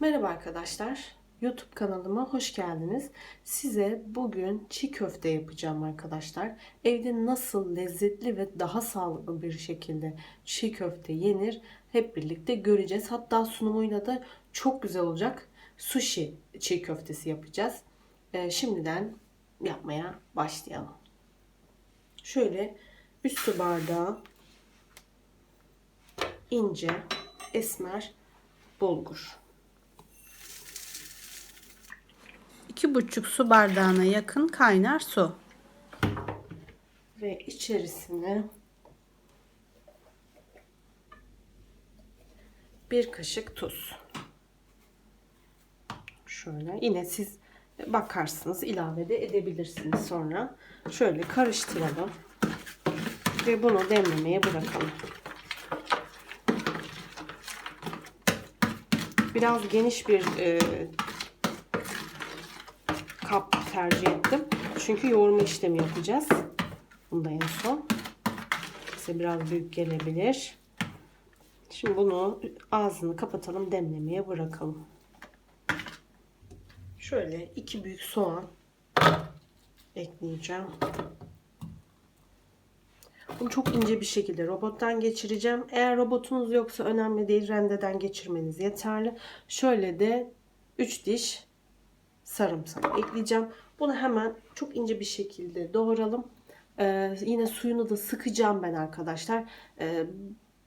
Merhaba arkadaşlar. YouTube kanalıma hoş geldiniz. Size bugün çiğ köfte yapacağım arkadaşlar. Evde nasıl lezzetli ve daha sağlıklı bir şekilde çiğ köfte yenir hep birlikte göreceğiz. Hatta sunumuyla da çok güzel olacak. Sushi çiğ köftesi yapacağız. Ee, şimdiden yapmaya başlayalım. Şöyle üstü bardağı ince esmer bulgur. 2,5 su bardağına yakın kaynar su. ve içerisine bir kaşık tuz. Şöyle yine siz bakarsınız ilave de edebilirsiniz sonra. Şöyle karıştıralım ve bunu demlemeye bırakalım. Biraz geniş bir e, tercih ettim. Çünkü yoğurma işlemi yapacağız. Bunu da en son. Size biraz büyük gelebilir. Şimdi bunu ağzını kapatalım demlemeye bırakalım. Şöyle iki büyük soğan ekleyeceğim. Bunu çok ince bir şekilde robottan geçireceğim. Eğer robotunuz yoksa önemli değil. Rendeden geçirmeniz yeterli. Şöyle de 3 diş sarımsak ekleyeceğim. Bunu hemen çok ince bir şekilde doğralım. Ee, yine suyunu da sıkacağım ben arkadaşlar. Ee,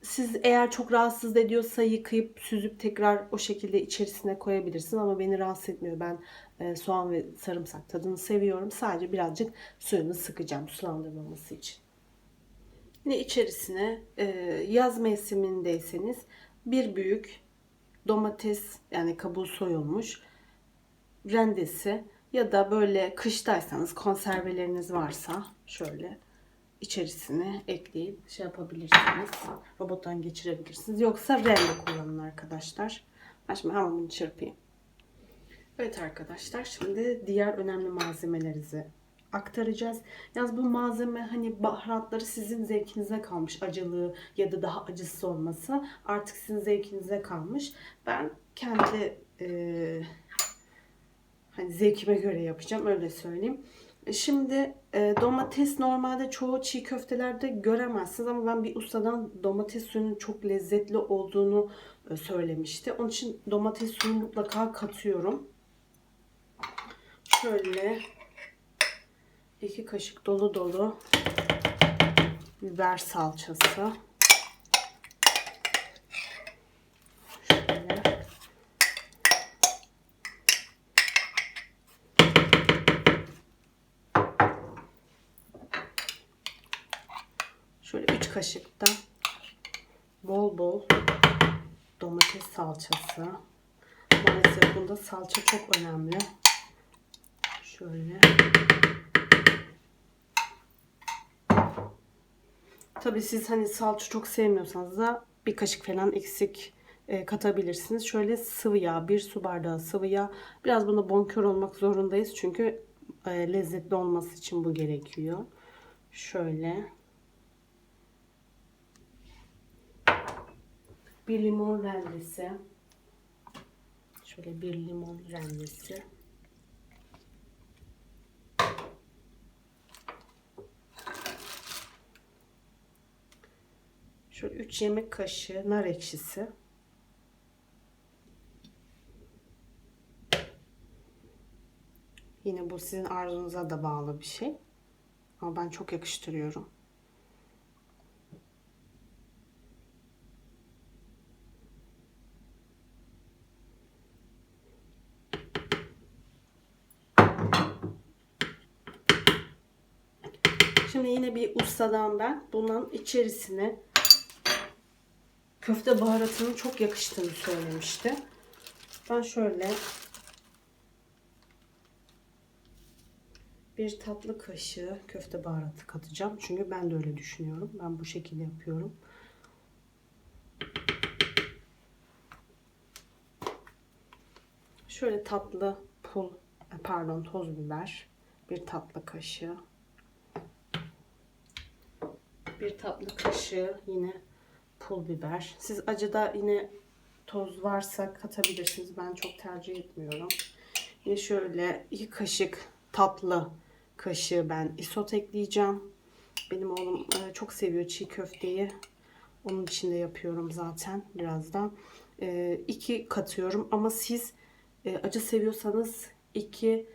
siz eğer çok rahatsız ediyorsa yıkayıp süzüp tekrar o şekilde içerisine koyabilirsin ama beni rahatsız etmiyor. Ben e, soğan ve sarımsak tadını seviyorum. Sadece birazcık suyunu sıkacağım sulandırmaması için. Yine içerisine e, yaz mevsimindeyseniz bir büyük domates yani kabuğu soyulmuş rendesi ya da böyle kıştaysanız konserveleriniz varsa şöyle içerisine ekleyip şey yapabilirsiniz. Robottan geçirebilirsiniz. Yoksa rende kullanın arkadaşlar. Ben şimdi hemen bunu çırpayım. Evet arkadaşlar şimdi diğer önemli malzemelerimizi aktaracağız. Yalnız bu malzeme hani baharatları sizin zevkinize kalmış. Acılığı ya da daha acısı olması artık sizin zevkinize kalmış. Ben kendi e, hani zevkime göre yapacağım öyle söyleyeyim. E, Şimdi e, domates normalde çoğu çiğ köftelerde göremezsiniz ama ben bir ustadan domates suyunun çok lezzetli olduğunu e, söylemişti. Onun için domates suyunu mutlaka katıyorum. Şöyle iki kaşık dolu dolu biber salçası. Şöyle. Şöyle 3 kaşık da bol bol domates salçası. Maalesef bunda salça çok önemli. Şöyle. Tabii siz hani salça çok sevmiyorsanız da bir kaşık falan eksik e, katabilirsiniz. Şöyle sıvı yağ, bir su bardağı sıvı yağ. Biraz bunda bonkör olmak zorundayız çünkü e, lezzetli olması için bu gerekiyor. Şöyle. Bir limon rendesi. Şöyle bir limon rendesi. Şöyle 3 yemek kaşığı nar ekşisi. Yine bu sizin arzunuza da bağlı bir şey. Ama ben çok yakıştırıyorum. Şimdi yine bir ustadan ben bunun içerisine köfte baharatının çok yakıştığını söylemişti. Ben şöyle bir tatlı kaşığı köfte baharatı katacağım. Çünkü ben de öyle düşünüyorum. Ben bu şekilde yapıyorum. Şöyle tatlı pul, pardon toz biber. Bir tatlı kaşığı. Bir tatlı kaşığı yine pul biber. Siz acıda yine toz varsa katabilirsiniz. Ben çok tercih etmiyorum. Yine şöyle iki kaşık tatlı kaşığı ben isot ekleyeceğim. Benim oğlum e, çok seviyor çiğ köfteyi. Onun için de yapıyorum zaten birazdan. E, iki katıyorum ama siz e, acı seviyorsanız iki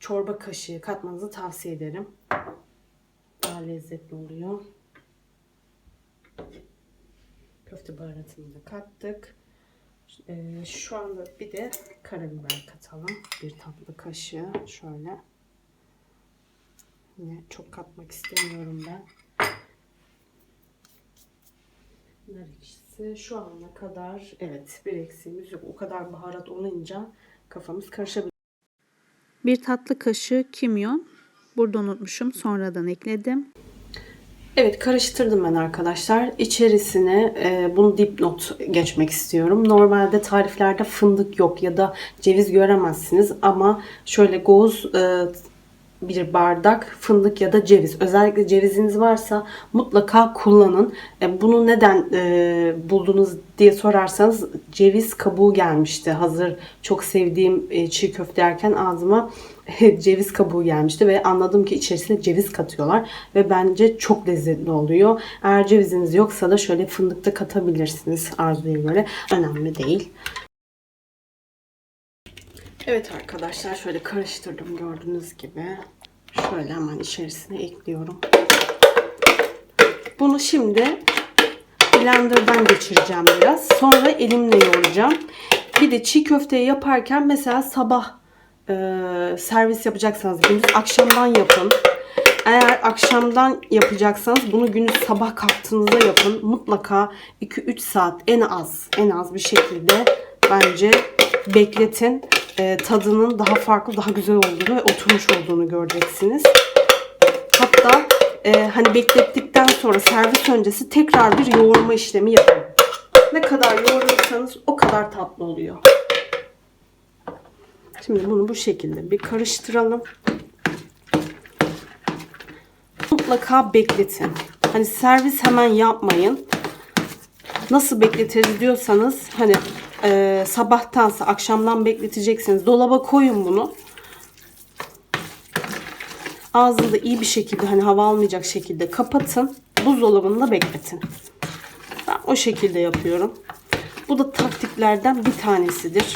çorba kaşığı katmanızı tavsiye ederim. Daha lezzetli oluyor. Köfte baharatını da kattık. Ee, şu anda bir de karabiber katalım. Bir tatlı kaşığı şöyle. Yine çok katmak istemiyorum ben. Nar ekşisi şu ana kadar evet bir eksiğimiz yok. O kadar baharat olunca kafamız karışabilir. Bir tatlı kaşığı kimyon. Burada unutmuşum. Sonradan ekledim. Evet karıştırdım ben arkadaşlar. İçerisine e, bunu dipnot geçmek istiyorum. Normalde tariflerde fındık yok ya da ceviz göremezsiniz ama şöyle goz e, bir bardak fındık ya da ceviz. Özellikle ceviziniz varsa mutlaka kullanın. E, bunu neden e, buldunuz diye sorarsanız ceviz kabuğu gelmişti. Hazır çok sevdiğim e, çiğ köfte yerken ağzıma ceviz kabuğu gelmişti ve anladım ki içerisine ceviz katıyorlar ve bence çok lezzetli oluyor. Eğer ceviziniz yoksa da şöyle fındık da katabilirsiniz arzuya göre. Önemli değil. Evet arkadaşlar şöyle karıştırdım gördüğünüz gibi. Şöyle hemen içerisine ekliyorum. Bunu şimdi blenderdan geçireceğim biraz. Sonra elimle yoğuracağım. Bir de çiğ köfteyi yaparken mesela sabah e, servis yapacaksanız gündüz akşamdan yapın. Eğer akşamdan yapacaksanız bunu gündüz sabah kalktığınızda yapın. Mutlaka 2-3 saat en az en az bir şekilde bence bekletin. E, tadının daha farklı, daha güzel olduğunu ve oturmuş olduğunu göreceksiniz. Hatta e, hani beklettikten sonra servis öncesi tekrar bir yoğurma işlemi yapın. Ne kadar yoğurursanız o kadar tatlı oluyor. Şimdi bunu bu şekilde bir karıştıralım. Mutlaka bekletin. Hani servis hemen yapmayın. Nasıl bekletiriz diyorsanız hani e, sabahtansa akşamdan bekleteceksiniz. Dolaba koyun bunu. Ağzını da iyi bir şekilde hani hava almayacak şekilde kapatın. Buzdolabında bekletin. Ben o şekilde yapıyorum. Bu da taktiklerden bir tanesidir.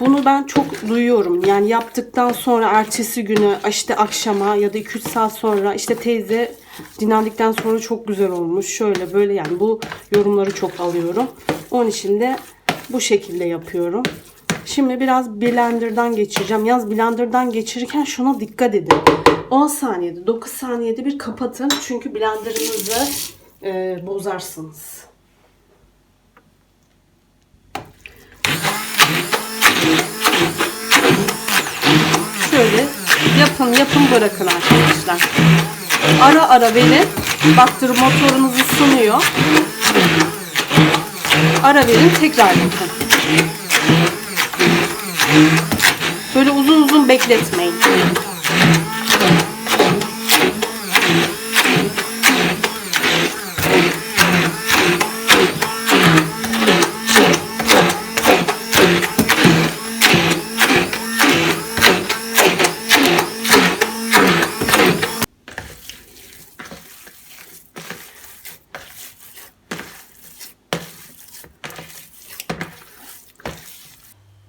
Bunu ben çok duyuyorum. Yani yaptıktan sonra ertesi günü işte akşama ya da 2-3 saat sonra işte teyze dinlendikten sonra çok güzel olmuş. Şöyle böyle yani bu yorumları çok alıyorum. Onun için de bu şekilde yapıyorum. Şimdi biraz blenderdan geçireceğim. Yaz blenderdan geçirirken şuna dikkat edin. 10 saniyede 9 saniyede bir kapatın. Çünkü blenderınızı e, bozarsınız. Şöyle yapın yapın bırakın arkadaşlar. Ara ara verin. Baktır motorunuz ısınıyor. Ara verin tekrar yapın. Böyle uzun uzun bekletmeyin.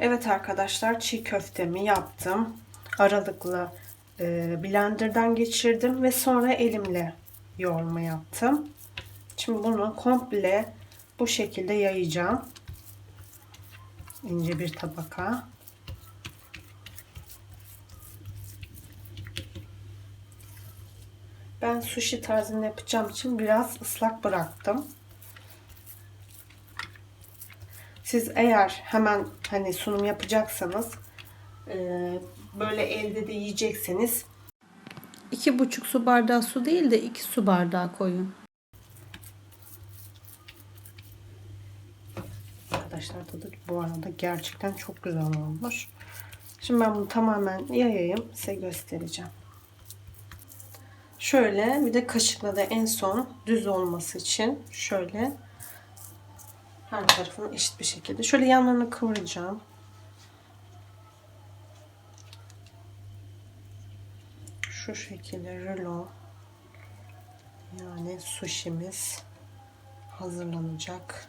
Evet arkadaşlar çiğ köftemi yaptım. Aralıklı e, blenderdan geçirdim ve sonra elimle yoğurma yaptım. Şimdi bunu komple bu şekilde yayacağım. İnce bir tabaka. Ben sushi tarzında yapacağım için biraz ıslak bıraktım. Siz eğer hemen hani sunum yapacaksanız e, böyle elde de yiyecekseniz 2,5 su bardağı su değil de 2 su bardağı koyun. arkadaşlar tadı bu arada gerçekten çok güzel olmuş. Şimdi ben bunu tamamen yayayım size göstereceğim. Şöyle bir de kaşıkla da en son düz olması için şöyle Her tarafını eşit bir şekilde. Şöyle yanlarını kıvıracağım. Şu şekilde rulo yani sushimiz hazırlanacak.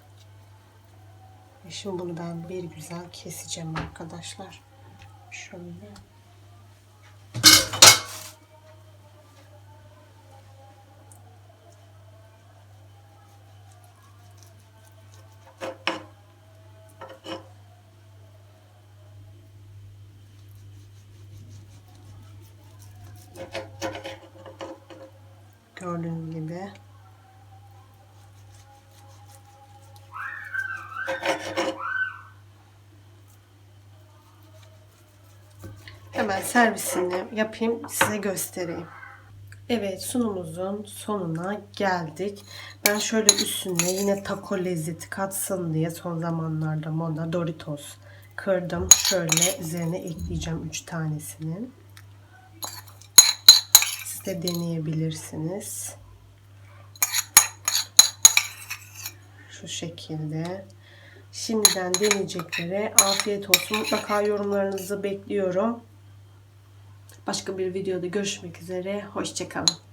Şimdi bunu ben bir güzel keseceğim arkadaşlar. Şöyle. Gördüğünüz gibi. Hemen servisini yapayım size göstereyim. Evet sunumumuzun sonuna geldik. Ben şöyle üstüne yine taco lezzeti katsın diye son zamanlarda moda Doritos kırdım. Şöyle üzerine ekleyeceğim 3 tanesini. De deneyebilirsiniz. Şu şekilde. Şimdiden deneyeceklere afiyet olsun. Mutlaka yorumlarınızı bekliyorum. Başka bir videoda görüşmek üzere. Hoşçakalın.